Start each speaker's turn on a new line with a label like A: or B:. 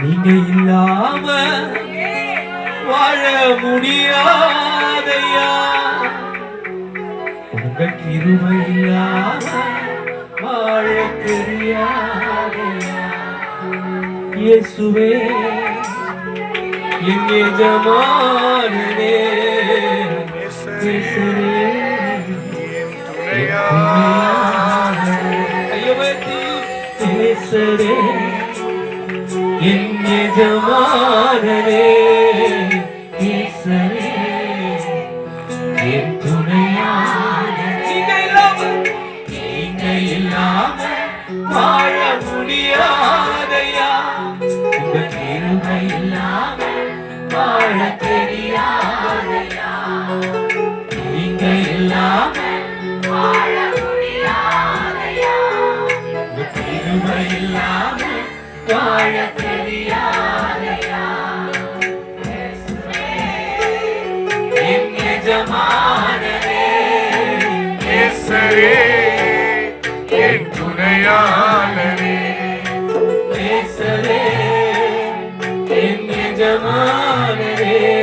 A: நீங்க இல்லாம வாழ முடியாதையா? உங்க கிருபை இல்லாம வாழ தெரியாதையா? இயேசுவே என் எஜமானனே இயேசுவே பேசரே என் எஜமானரே என் வாழ முடியாதையா? உங்க கிருபை இல்லாம வாழ தெரியாதையா? நீங்க வாழ முடியாதையா? கிருபை இல்லாம வாழ தெரியாதையா என்
B: என் துணையாளரே
A: பேசரே என் எஜமானரே.